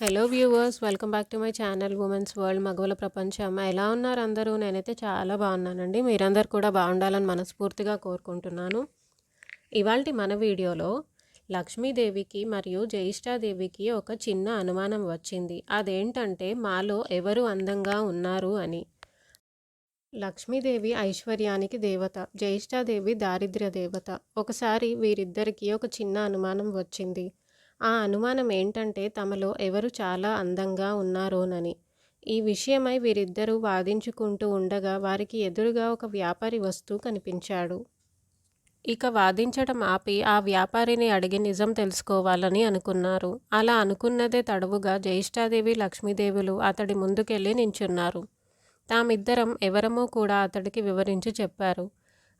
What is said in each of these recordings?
Hello viewers welcome back to my channel women's world మగవల ప్రపంచం. ఎలా ఉన్నారు అందరూ? నేనైతే చాలా బాగున్నానండి. మీరందరు కూడా బాగుండాలని మనస్ఫూర్తిగా కోరుకుంటున్నాను. ఇవాళ మన వీడియోలో లక్ష్మీదేవికి మరియు జ్యేష్ఠాదేవికి ఒక చిన్న అనుమానం వచ్చింది. అదేంటంటే మాలో ఎవరు అందంగా ఉన్నారు అని. లక్ష్మీదేవి ఐశ్వర్యానికి దేవత జ్యేష్ఠాదేవి దారిద్ర్య దేవత. ఒకసారి వీరిద్దరికీ ఒక చిన్న అనుమానం వచ్చింది. ఆ అనుమానం ఏంటంటే తమలో ఎవరు చాలా అందంగా ఉన్నారోనని. ఈ విషయమై వీరిద్దరూ వాదించుకుంటూ ఉండగా వారికి ఎదురుగా ఒక వ్యాపారి వస్తూ కనిపించాడు. ఇక వాదించడం ఆపి ఆ వ్యాపారిని అడిగి నిజం తెలుసుకోవాలని అనుకున్నారు. అలా అనుకున్నదే తడవుగా జ్యేష్ఠాదేవి లక్ష్మీదేవులు అతడి ముందుకెళ్ళి నించున్నారు. తామిద్దరం ఎవరమో కూడా అతడికి వివరించి చెప్పారు.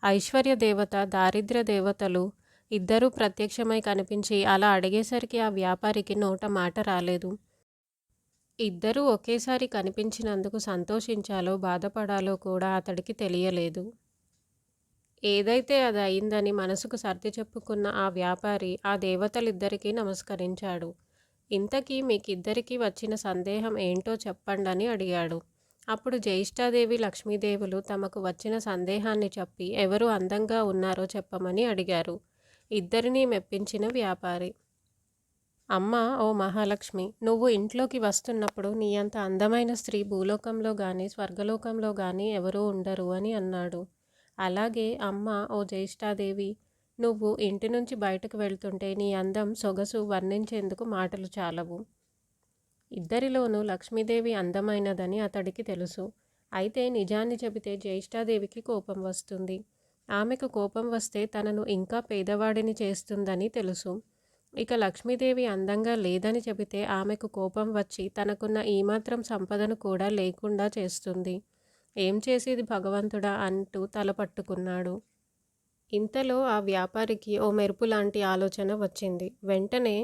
ఐశ్వర్య దేవత దారిద్ర్య దేవతలు ఇద్దరూ ప్రత్యక్షమై కనిపించి అలా అడిగేసరికి ఆ వ్యాపారికి నోట మాట రాలేదు. ఇద్దరూ ఒకేసారి కనిపించినందుకు సంతోషించాలో బాధపడాలో కూడా అతడికి తెలియలేదు. ఏదైతే అది అయిందని మనసుకు సర్ది చెప్పుకున్న ఆ వ్యాపారి ఆ దేవతలిద్దరికీ నమస్కరించాడు. ఇంతకీ మీకిద్దరికీ వచ్చిన సందేహం ఏంటో చెప్పండని అడిగాడు. అప్పుడు జ్యేష్ఠాదేవి లక్ష్మీదేవులు తమకు వచ్చిన సందేహాన్ని చెప్పి ఎవరు అందంగా ఉన్నారో చెప్పమని అడిగారు. ఇద్దరినీ మెప్పించిన వ్యాపారి. అమ్మ ఓ మహాలక్ష్మి నువ్వు ఇంట్లోకి వస్తున్నప్పుడు నీ అంత అందమైన స్త్రీ భూలోకంలో కానీ స్వర్గలోకంలో కానీ ఎవరూ ఉండరు అని అన్నాడు. అలాగే అమ్మ ఓ జ్యేష్ఠాదేవి నువ్వు ఇంటి నుంచి బయటకు వెళ్తుంటే నీ అందం సొగసు వర్ణించేందుకు మాటలు చాలవు. ఇద్దరిలోనూ లక్ష్మీదేవి అందమైనదని అతడికి తెలుసు. అయితే నిజాన్ని చెబితే జ్యేష్ఠాదేవికి కోపం వస్తుంది. ఆమెకు కోపం వస్తే తనను ఇంకా పేదవాడిని చేస్తుందని తెలుసు. ఇక లక్ష్మీదేవి అందంగా లేదని చెబితే ఆమెకు కోపం వచ్చి తనకున్న ఈమాత్రం సంపదను కూడా లేకుండా చేస్తుంది. ఏం చేసేది భగవంతుడా అంటూ తల పట్టుకున్నాడు. ఇంతలో ఆ వ్యాపారికి ఓ మెరుపు లాంటి ఆలోచన వచ్చింది. వెంటనే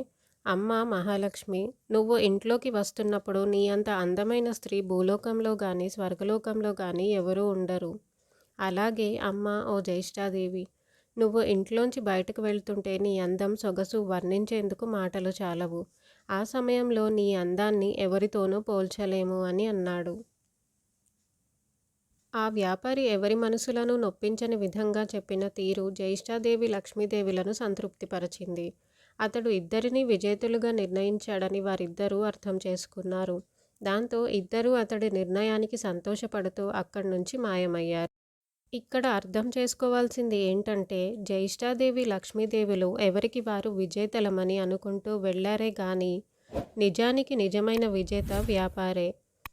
అమ్మ మహాలక్ష్మి నువ్వు ఇంట్లోకి వస్తున్నప్పుడు నీ అంత అందమైన స్త్రీ భూలోకంలో కానీ స్వర్గలోకంలో కానీ ఎవరూ ఉండరు. అలాగే అమ్మ ఓ జ్యేష్ఠాదేవి నువ్వు ఇంట్లోంచి బయటకు వెళ్తుంటే నీ అందం సొగసు వర్ణించేందుకు మాటలు చాలవు. ఆ సమయంలో నీ అందాన్ని ఎవరితోనూ పోల్చలేము అని అన్నాడు. ఆ వ్యాపారి ఎవరి మనసులను నొప్పించని విధంగా చెప్పిన తీరు జ్యేష్ఠాదేవి లక్ష్మీదేవిలను సంతృప్తిపరచింది. అతడు ఇద్దరిని విజేతలుగా నిర్ణయించాడని వారిద్దరూ అర్థం చేసుకున్నారు. దాంతో ఇద్దరూ అతడి నిర్ణయానికి సంతోషపడుతూ అక్కడి నుంచి మాయమయ్యారు. ఇక్కడ అర్థం చేసుకోవాల్సింది ఏంటంటే జ్యేష్ఠాదేవి లక్ష్మీదేవులు ఎవరికి వారు విజేతలమని అనుకుంటూ వెళ్ళారే కానీ నిజానికి నిజమైన విజేత వ్యాపారే.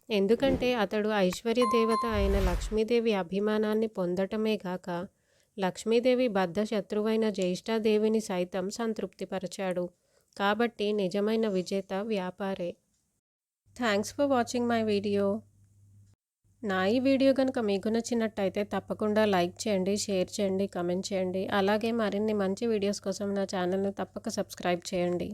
ఎందుకంటే అతడు ఐశ్వర్య దేవత అయిన లక్ష్మీదేవి అభిమానాన్ని పొందటమే గాక లక్ష్మీదేవి బద్ధ శత్రువైన జ్యేష్ఠాదేవిని సైతం సంతృప్తిపరచాడు. కాబట్టి నిజమైన విజేత వ్యాపారే. Thanks for watching my video. నా ఈ వీడియో కనుక మీకు నచ్చినట్టయితే తప్పకుండా లైక్ చేయండి షేర్ చేయండి కమెంట్ చేయండి. అలాగే మరిన్ని మంచి వీడియోస్ కోసం నా ఛానల్ను తప్పక సబ్స్క్రైబ్ చేయండి.